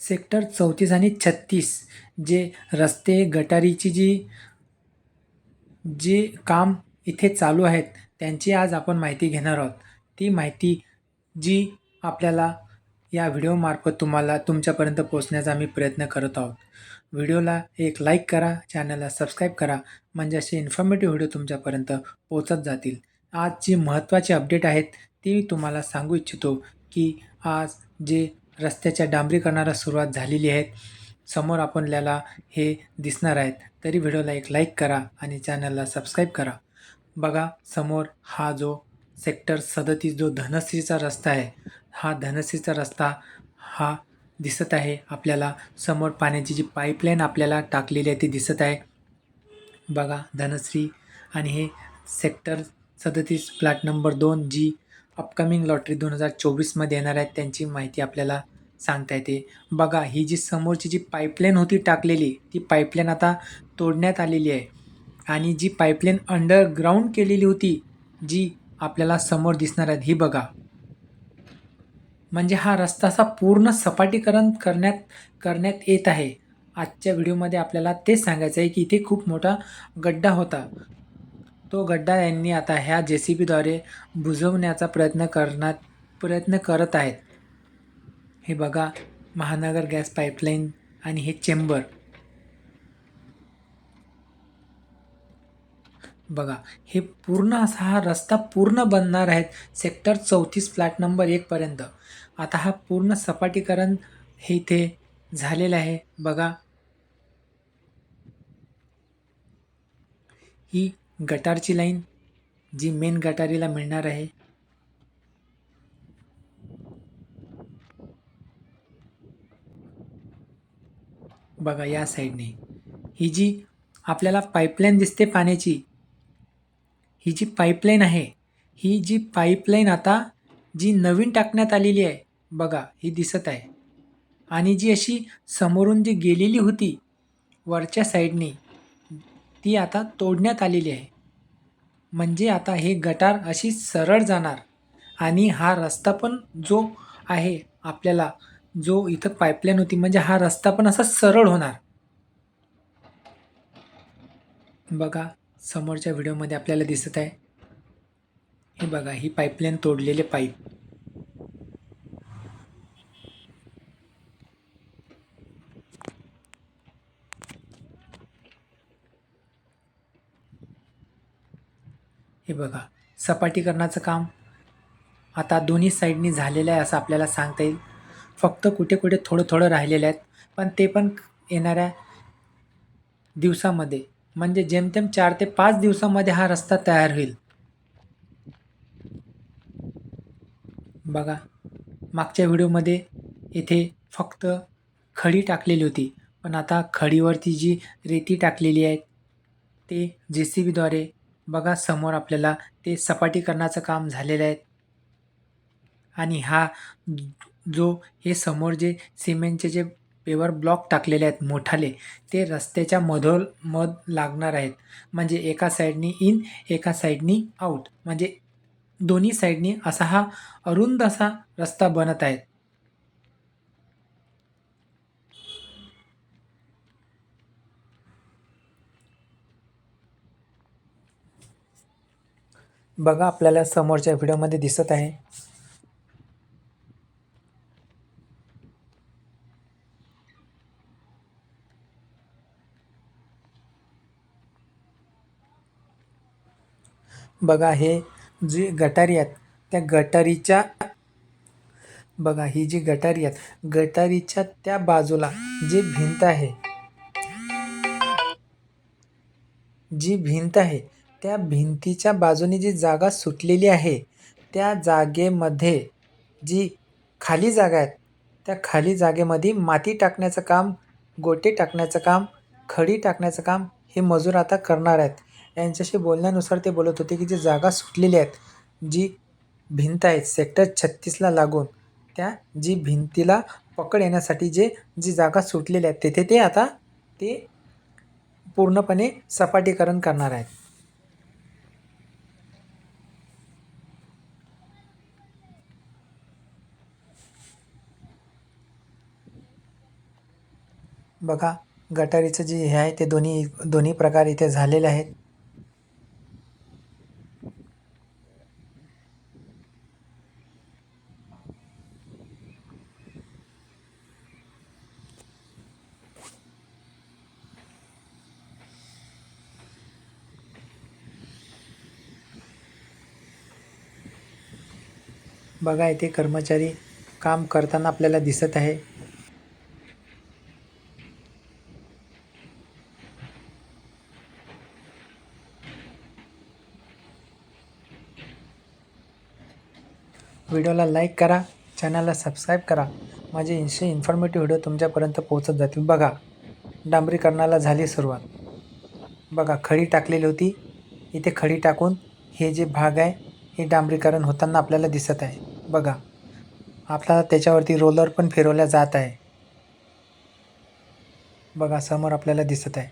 Sector चौतीस आणि छत्तीस जे रस्ते गटारीची जी जे काम इथे चालू आहेत त्यांची आज आपण माहिती घेणार आहोत. ती माहिती जी आपल्याला या व्हिडिओमार्फत तुम्हाला तुमच्यापर्यंत पोहोचण्याचा आम्ही प्रयत्न करत आहोत. व्हिडिओला एक लाईक करा चॅनलला सबस्क्राईब करा म्हणजे असे इन्फॉर्मेटिव्ह व्हिडिओ तुमच्यापर्यंत पोचत जातील. आज जी महत्त्वाची अपडेट आहेत ती मी तुम्हाला सांगू इच्छितो की आज जे रस्त्याच्या डांबरीकरणाला सुरुवात झालेली आहे. समोर आपल्याला हे दिसणार आहेत. तरी व्हिडिओला एक लाईक करा आणि चॅनलला सबस्क्राईब करा. बघा समोर हा जो सेक्टर सदतीस जो धनश्रीचा रस्ता आहे हा धनश्रीचा रस्ता हा दिसत आहे. आपल्याला समोर पाण्याची जी पाईपलाईन आपल्याला टाकलेली आहे ती दिसत आहे. बघा धनश्री आणि हे सेक्टर सदतीस फ्लॅट नंबर दोन जी अपकमिंग लॉटरी दोन हजार चोवीसमध्ये येणार आहेत त्यांची माहिती आपल्याला सांगता येते बघा ही जी समोरची जी पाईपलाईन होती टाकलेली ती पाईपलाईन आता तोडण्यात आलेली आहे. आणि जी पाईपलाईन अंडरग्राऊंड केलेली होती जी आपल्याला समोर दिसणार आहेत ही बघा. म्हणजे हा रस्ता असा पूर्ण सपाटीकरण करण्यात करण्यात येत आहे. आजच्या व्हिडिओमध्ये आपल्याला तेच सांगायचं आहे की इथे खूप मोठा गड्डा होता. तो गड्डा यांनी आता ह्या जे सी बीद्वारे बुजवण्याचा प्रयत्न करण्यात प्रयत्न करत आहेत. हे बघा महानगर गॅस पाईपलाईन आणि हे चेंबर. बघा हे पूर्ण असा हा रस्ता पूर्ण बनणार आहेत सेक्टर चौतीस फ्लॅट नंबर एकपर्यंत आता हा पूर्ण सपाटीकरण हे इथे झालेलं आहे. बघा. ही गटारची लाईन जी मेन गटारीला मिळणार आहे. बघा या साईडने ही जी आपल्याला पाईपलाईन दिसते पाण्याची ही जी पाईपलाईन आहे ही जी पाईपलाईन आता जी नवीन टाकण्यात आलेली आहे बघा ही दिसत आहे. आणि जी अशी समोरून जी गेलेली होती वरच्या साईडने ती आता तोडण्यात आलेली आहे. म्हणजे आता हे गटार अशी सरळ जाणार आणि हा रस्ता पण जो आहे आपल्याला जो इथं पाईपलाईन होती म्हणजे हा रस्ता पण असा सरळ होणार. बघा समोरच्या व्हिडिओमध्ये आपल्याला दिसत आहे. हे बघा ही पाईपलाईन तोडलेले पाईप. हे बघा सपाटीकरणाचं काम. आता दोन्ही साईडनी झालेलं आहे असं आपल्याला सांगता येईल. फक्त कुठे कुठे थोडं थोडं राहिलेलं आहेत. पण ते पण येणाऱ्या दिवसामध्ये म्हणजे जेमतेम चार ते पाच दिवसामध्ये हा रस्ता तयार होईल. बघा मागच्या व्हिडिओमध्ये येथे फक्त खडी टाकलेली होती. पण आता खडीवरती जी रेती टाकलेली आहे ते जे सी बीद्वारे बघा समोर आपल्याला ते सपाटीकरणाचं काम झालेलं आहे. आणि हा जो हे समोर जे सिमेंटचे जे पेवर ब्लॉक टाकलेले आहेत मोठाले ते रस्त्याच्या मधोल मध लागणार आहेत. म्हणजे एका साईडनी इन एका साईडनी आऊट. म्हणजे दोन्ही साईडनी असा हा अरुंद असा रस्ता बनत आहे. बघा आपल्याला समोरच्या व्हिडिओमध्ये दिसत आहे. बघा हे जी गटारी आहेत त्या गटारीच्या बघा ही जी गटारी आहेत गटारीच्या त्या बाजूला जी भिंत आहे जी भिंत आहे त्या भिंतीच्या बाजूने जी जागा सुटलेली आहे त्या जागेमध्ये जी खाली जागा आहेत त्या खाली जागेमध्ये माती टाकण्याचं काम गोटे टाकण्याचं काम खडी टाकण्याचं काम हे मजूर आता करणार आहेत. यांच्याशी बोलण्यानुसार ते बोलत होते की जी जागा सुटलेली आहेत जी भिंत आहे सेक्टर छत्तीसला लागून त्या जी भिंतीला पकड येण्यासाठी जे जी जागा सुटलेल्या आहेत तेथे ते आता ते पूर्णपणे सपाटीकरण करणार आहेत. बघा गटारीचं जे हे आहे ते दोन्ही दोन्ही प्रकार इथे झालेले आहेत. बघा इथे कर्मचारी काम करताना आपल्याला दिसत आहे. व्हिडिओला लाईक करा चॅनलला सबस्क्राईब करा. माझे इन्स्टे इन्फॉर्मेटिव्ह व्हिडिओ तुमच्यापर्यंत पोहोचत जातील. बघा डांबरीकरणाला झाली सुरुवात. बघा खडी टाकलेली होती. इथे खडी टाकून हे जे भाग आहे हे डांबरीकरण होताना आपल्याला दिसत आहे. बघा. आपला त्याच्यावरती रोलर पण फिरवल्या जात आहे. बघा समोर आपल्याला दिसत आहे.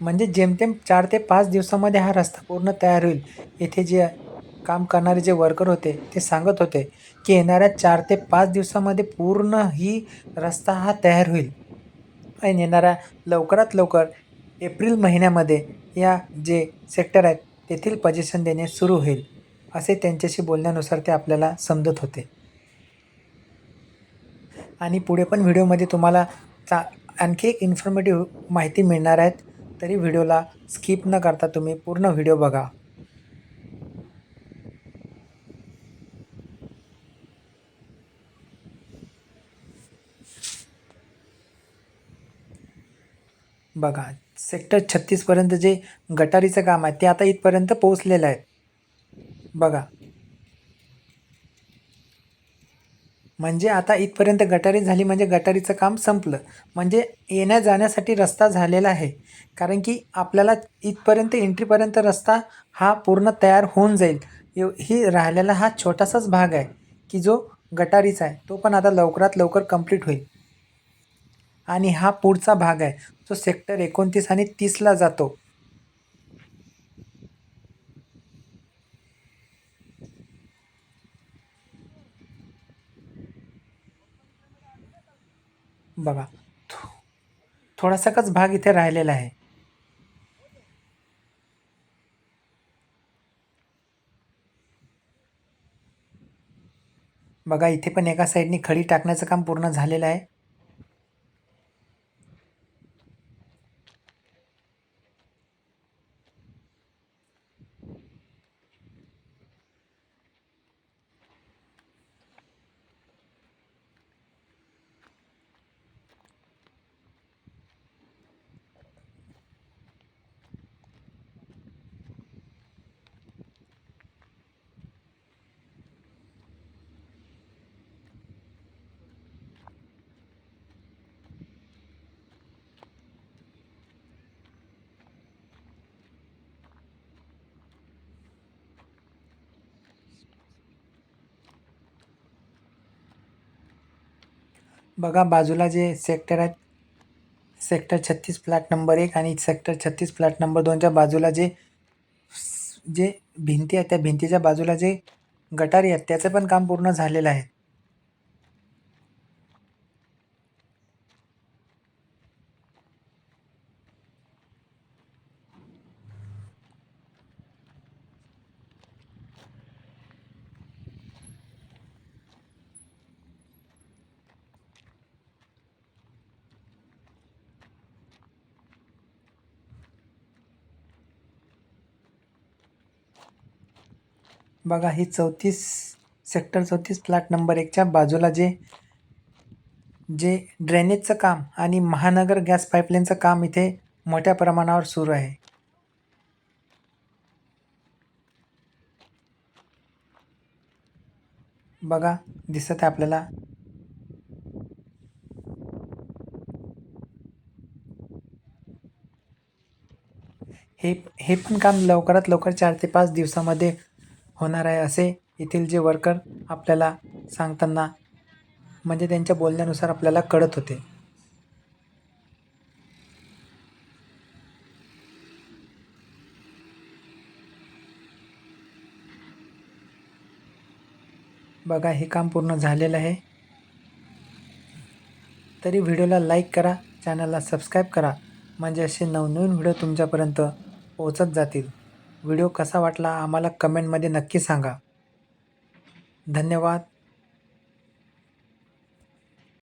म्हणजे जेमतेम चार ते पाच दिवसामध्ये हा रस्ता पूर्ण तयार होईल. येथे जे काम करणारे जे वर्कर होते ते सांगत होते की येणाऱ्या चार ते पाच दिवसामध्ये पूर्ण ही रस्ता हा तयार होईल. आणि येणाऱ्या लवकरात लवकर एप्रिल महिन्यामध्ये या जे सेक्टर आहेत तेथील पजेशन देणे सुरू होईल असे त्यांच्याशी बोलण्यानुसार ते आपल्याला समजत होते. आणि पुढे पण व्हिडिओमध्ये तुम्हाला चा आणखी एक इन्फॉर्मेटिव्ह माहिती मिळणार आहेत तरी व्हिडिओला स्किप न करता तुम्ही पूर्ण व्हिडिओ बघा. बघा. सेक्टर छत्तीसपर्यंत जे गटारीचं काम आहे ते आता इथपर्यंत पोहोचलेलं आहे. बघा. म्हणजे आता इथपर्यंत गटारी झाली म्हणजे गटारीचं काम संपलं. म्हणजे येण्या जाण्यासाठी रस्ता झालेला आहे. कारण की आपल्याला इथपर्यंत एंट्रीपर्यंत रस्ता हा पूर्ण तयार होऊन जाईल. एव ही राहिलेला हा छोटासाच भाग आहे की जो गटारीचा आहे तो पण आता लवकरात लवकर कंप्लीट होईल. आणि हा पुढचा भाग आहे. जो सेक्टर एकोणतीस आणि तीसला जातो. बघा थो थोडासाच भाग इथे राहिलेला आहे. बघा इथे पण एका साईडने खडी टाकण्याचं काम पूर्ण झालेलं आहे. बघा बाजूला जे सेक्टर आहेत सेक्टर छत्तीस फ्लॅट नंबर एक आणि सेक्टर छत्तीस फ्लॅट नंबर दोनच्या बाजूला जे जे भिंती आहेत त्या भिंतीच्या बाजूला जे गटारी आहेत त्याचं पण काम पूर्ण झालेलं आहे. बघा ही चौतीस सेक्टर चौतीस फ्लॅट नंबर एकच्या बाजूला जे जे ड्रेनेजचं काम आणि महानगर गॅस पाईपलाईनचं काम इथे मोठ्या प्रमाणावर सुरू आहे. बघा दिसत आहे आपल्याला. हे हे पण काम लवकरात लवकर चार ते पाच दिवसामध्ये होणार आहे असे येथील जे वर्कर आपल्याला सांगताना म्हणजे त्यांच्या बोलण्यानुसार आपल्याला कळत होते. बघा हे काम पूर्ण झालेलं आहे. तरी व्हिडिओला लाईक करा चॅनलला सबस्क्राईब करा म्हणजे असे नवनवीन व्हिडिओ तुमच्यापर्यंत पोहोचत जातील. व्हिडिओ कसा वाटला आम्हाला कमेंटमध्ये नक्की सांगा. धन्यवाद.